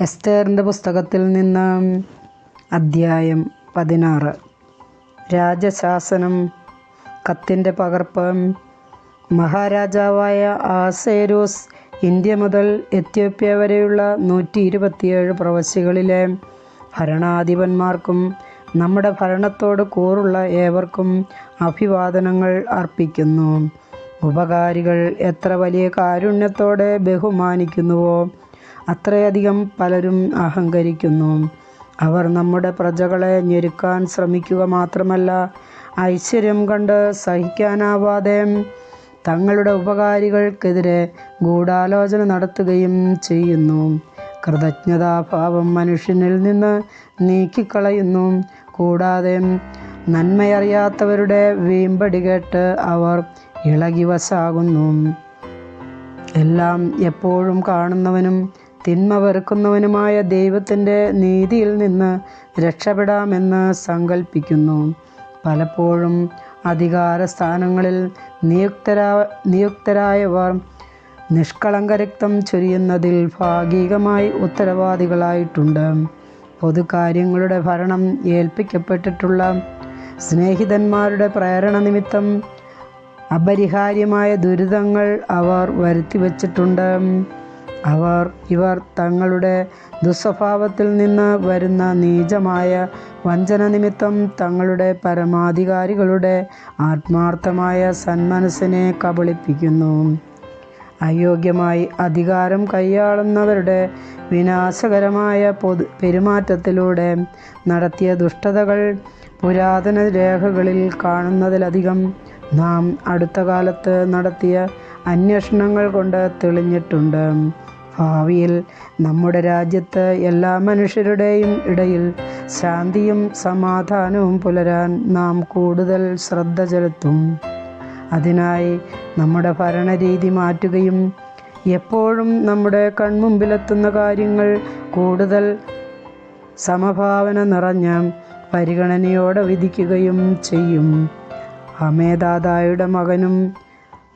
എസ്തേറിന്റെ പുസ്തകത്തിൽ നിന്ന് അദ്ധ്യായം പതിനാറ്. രാജശാസനം കത്തിന്റെ പകർപ്പ്. മഹാരാജാവായ ആസേരോസ് ഇന്ത്യ മുതൽ എത്യോപ്യ വരെയുള്ള നൂറ്റി ഇരുപത്തിയേഴ് പ്രവശ്യകളിലെ ഭരണാധിപന്മാർക്കും നമ്മുടെ ഭരണത്തോട് കൂറുള്ള ഏവർക്കും അഭിവാദനങ്ങൾ അർപ്പിക്കുന്നു. ഉപകാരികൾ എത്ര വലിയ കാരുണ്യത്തോടെ ബഹുമാനിക്കുന്നുവോ. അത്രയധികം പലരും അഹങ്കരിക്കുന്നു. അവർ നമ്മുടെ പ്രജകളെ ഞെരുക്കാൻ ശ്രമിക്കുക മാത്രമല്ല ഐശ്വര്യം കണ്ട് സഹിക്കാനാവാതെ തങ്ങളുടെ ഉപകാരികൾക്കെതിരെ ഗൂഢാലോചന നടത്തുകയും ചെയ്യുന്നു. കൃതജ്ഞതാഭാവം മനുഷ്യനിൽ നിന്ന് നീക്കിക്കളയുന്നു. കൂടാതെ നന്മയറിയാത്തവരുടെ വീമ്പടി കേട്ട് അവർ ഇളകിവശാകുന്നു. എല്ലാം എപ്പോഴും കാണുന്നവനും തിന്മ വെറുക്കുന്നവനുമായ ദൈവത്തിന്റെ നീതിയിൽ നിന്ന് രക്ഷപ്പെടാമെന്ന് സങ്കല്പിക്കുന്നു പലപ്പോഴും അധികാര സ്ഥാനങ്ങളിൽ നിയുക്തരാ നിയുക്തരായവർ നിഷ്കളങ്കരക്തം ചൊരിയുന്നതിൽ ഭാഗികമായി ഉത്തരവാദികളായിട്ടുണ്ട്. പൊതുകാര്യങ്ങളുടെ ഭരണം ഏൽപ്പിക്കപ്പെട്ടിട്ടുള്ള സ്നേഹിതന്മാരുടെ പ്രേരണ നിമിത്തം അപരിഹാര്യമായ ദുരിതങ്ങൾ അവർ വരുത്തിവച്ചിട്ടുണ്ട്. അവർ ഇവർ തങ്ങളുടെ ദുസ്വഭാവത്തിൽ നിന്ന് വരുന്ന നീചമായ വഞ്ചന നിമിത്തം തങ്ങളുടെ പരമാധികാരികളുടെ ആത്മാർത്ഥമായ സന്മനസ്സിനെ കബളിപ്പിക്കുന്നു. അയോഗ്യമായി അധികാരം കൈയാളുന്നവരുടെ വിനാശകരമായ പൊതു പെരുമാറ്റത്തിലൂടെ നടത്തിയ ദുഷ്ടതകൾ പുരാതന രേഖകളിൽ കാണുന്നതിലധികം നാം അടുത്ത കാലത്ത് നടത്തിയ അന്വേഷണങ്ങൾ കൊണ്ട് തെളിഞ്ഞിട്ടുണ്ട്. ഭാവിയിൽ നമ്മുടെ രാജ്യത്ത് എല്ലാ മനുഷ്യരുടെയും ഇടയിൽ ശാന്തിയും സമാധാനവും പുലരാൻ നാം കൂടുതൽ ശ്രദ്ധ ചെലുത്തും. അതിനായി നമ്മുടെ ഭരണരീതി മാറ്റുകയും എപ്പോഴും നമ്മുടെ കൺമുമ്പിലെത്തുന്ന കാര്യങ്ങൾ കൂടുതൽ സമഭാവന നിറഞ്ഞ പരിഗണനയോടെ വിധിക്കുകയും ചെയ്യും. അമേദാദായുടെ മകനും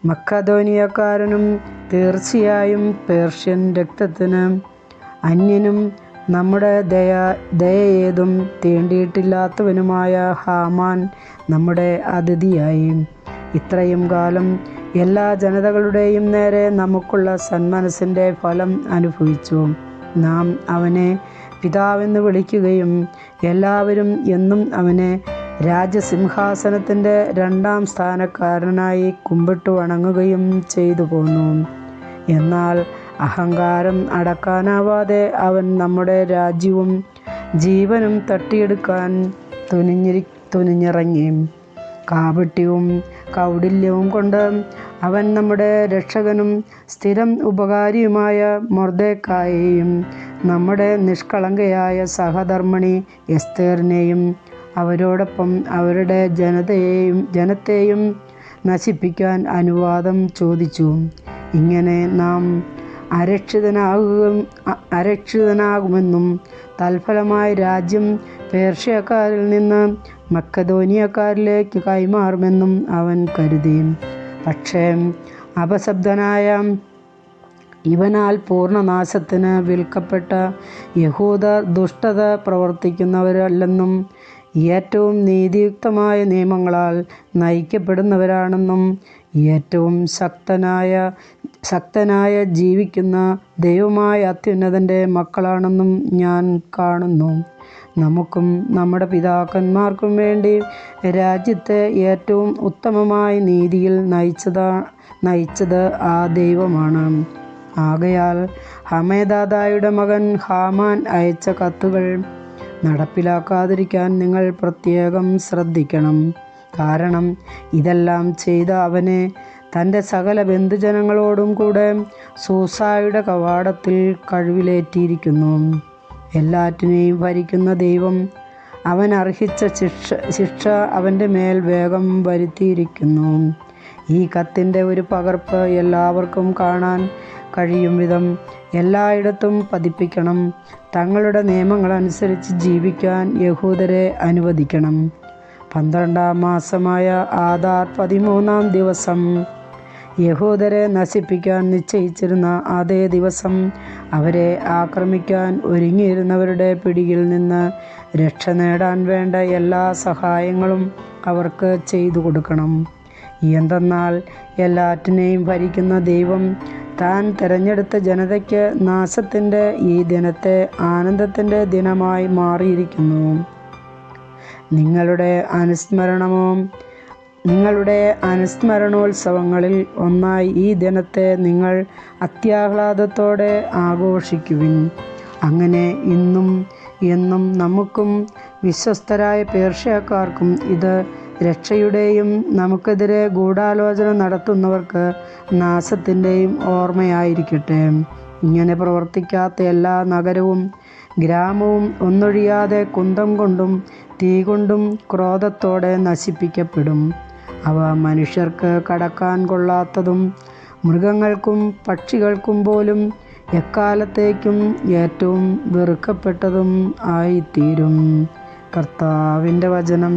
മക്കധോനിയക്കാരനും തീർച്ചയായും പേർഷ്യൻ രക്തത്തിന് അന്യനും നമ്മുടെ ദയ ദയയേതും തീണ്ടിയിട്ടില്ലാത്തവനുമായ ഹാമാൻ നമ്മുടെ അതിഥിയായി. ഇത്രയും കാലം എല്ലാ ജനതകളുടെയും നേരെ നമുക്കുള്ള സന്മനസ്സിന്റെ ഫലം അനുഭവിച്ചു. നാം അവനെ പിതാവെന്ന് വിളിക്കുകയും എല്ലാവരും എന്നും അവനെ രാജസിംഹാസനത്തിന്റെ രണ്ടാം സ്ഥാനക്കാരനായി കുമ്പിട്ട് വണങ്ങുകയും ചെയ്തു പോന്നു. എന്നാൽ അഹങ്കാരം അടക്കാനാവാതെ അവൻ നമ്മുടെ രാജ്യവും ജീവനും തട്ടിയെടുക്കാൻ തുനിഞ്ഞിരി തുനിഞ്ഞിറങ്ങി. കാപട്യവും കൗടില്യവും കൊണ്ട് അവൻ നമ്മുടെ രക്ഷകനും സ്ഥിരം ഉപകാരിയുമായ മൊർദേക്കായെയും നമ്മുടെ നിഷ്കളങ്കയായ സഹധർമ്മിണി എസ്തേറിനെയും അവരോടൊപ്പം അവരുടെ ജനതയെയും ജനത്തെയും നശിപ്പിക്കാൻ അനുവാദം ചോദിച്ചു. ഇങ്ങനെ നാം അരക്ഷിതനാകും അരക്ഷിതനാകുമെന്നും തൽഫലമായി രാജ്യം പേർഷ്യക്കാരിൽ നിന്ന് മക്കധോനിയക്കാരിലേക്ക് കൈമാറുമെന്നും അവൻ കരുതി. പക്ഷേ അപശബ്ദനായ ഇവനാൽ പൂർണനാശത്തിന് വിൽക്കപ്പെട്ട യഹൂദർ ദുഷ്ടത പ്രവർത്തിക്കുന്നവരല്ലെന്നും ഏറ്റവും നീതിയുക്തമായ നിയമങ്ങളാൽ നയിക്കപ്പെടുന്നവരാണെന്നും ഏറ്റവും ശക്തനായ ശക്തനായ ജീവിക്കുന്ന ദൈവമായ അത്യുന്നതന്റെ മക്കളാണെന്നും ഞാൻ കാണുന്നു. നമുക്കും നമ്മുടെ പിതാക്കന്മാർക്കും വേണ്ടി രാജ്യത്തെ ഏറ്റവും ഉത്തമമായ നീതിയിൽ നയിച്ചതാ നയിച്ചത് ആ ദൈവമാണ്. ആകയാൽ ഹമേദാദായുടെ മകൻ ഹാമാൻ അയച്ച കത്തുകൾ നടപ്പിലാക്കാതിരിക്കാൻ നിങ്ങൾ പ്രത്യേകം ശ്രദ്ധിക്കണം. കാരണം ഇതെല്ലാം ചെയ്ത അവനെ തന്റെ സകല ബന്ധുജനങ്ങളോടും കൂടെ സൂസായുടെ കവാടത്തിൽ കഴിവിലേറ്റിയിരിക്കുന്നു. എല്ലാറ്റിനെയും ഭരിക്കുന്ന ദൈവം അവൻ അർഹിച്ച ശിക്ഷ ശിക്ഷ അവന്റെ മേൽ വേഗം വരുത്തിയിരിക്കുന്നു. ഈ കത്തിന്റെ ഒരു പകർപ്പ് എല്ലാവർക്കും കാണാൻ കഴിയും വിധം എല്ലായിടത്തും പതിപ്പിക്കണം. തങ്ങളുടെ നിയമങ്ങളനുസരിച്ച് ജീവിക്കാൻ യഹൂദരെ അനുവദിക്കണം. പന്ത്രണ്ടാം മാസമായ ആധാർ പതിമൂന്നാം ദിവസം. യഹൂദരെ നശിപ്പിക്കാൻ നിശ്ചയിച്ചിരുന്ന അതേ ദിവസം അവരെ ആക്രമിക്കാൻ ഒരുങ്ങിയിരുന്നവരുടെ പിടിയിൽ നിന്ന് രക്ഷ നേടാൻ വേണ്ട എല്ലാ സഹായങ്ങളും അവർക്ക് ചെയ്തു കൊടുക്കണം. എന്തെന്നാൽ എല്ലാറ്റിനെയും ഭരിക്കുന്ന ദൈവം താൻ തിരഞ്ഞെടുത്ത ജനതയ്ക്ക് നാശത്തിന്റെ ഈ ദിനത്തെ ആനന്ദത്തിന്റെ ദിനമായി മാറിയിരിക്കുന്നു. നിങ്ങളുടെ അനുസ്മരണമോ നിങ്ങളുടെ അനുസ്മരണോത്സവങ്ങളിൽ ഒന്നായി ഈ ദിനത്തെ നിങ്ങൾ അത്യാഹ്ലാദത്തോടെ ആഘോഷിക്കുവിൻ. അങ്ങനെ ഇന്നും എന്നും നമുക്കും വിശ്വസ്തരായ പേർഷ്യക്കാർക്കും ഇത് രക്ഷയുടെയും നമുക്കെതിരെ ഗൂഢാലോചന നടത്തുന്നവർക്ക് നാശത്തിന്റെയും ഓർമ്മയായിരിക്കട്ടെ. ഇങ്ങനെ പ്രവർത്തിക്കാത്ത എല്ലാ നഗരവും ഗ്രാമവും ഒന്നൊഴിയാതെ കുന്തം കൊണ്ടും തീ കൊണ്ടും ക്രോധത്തോടെ നശിപ്പിക്കപ്പെടും. അവ മനുഷ്യർക്ക് കടക്കാൻ കൊള്ളാത്തതും മൃഗങ്ങൾക്കും പക്ഷികൾക്കും പോലും എക്കാലത്തേക്കും ഏറ്റവും വെറുക്കപ്പെട്ടതും ആയിത്തീരും. കർത്താവിന്റെ വചനം.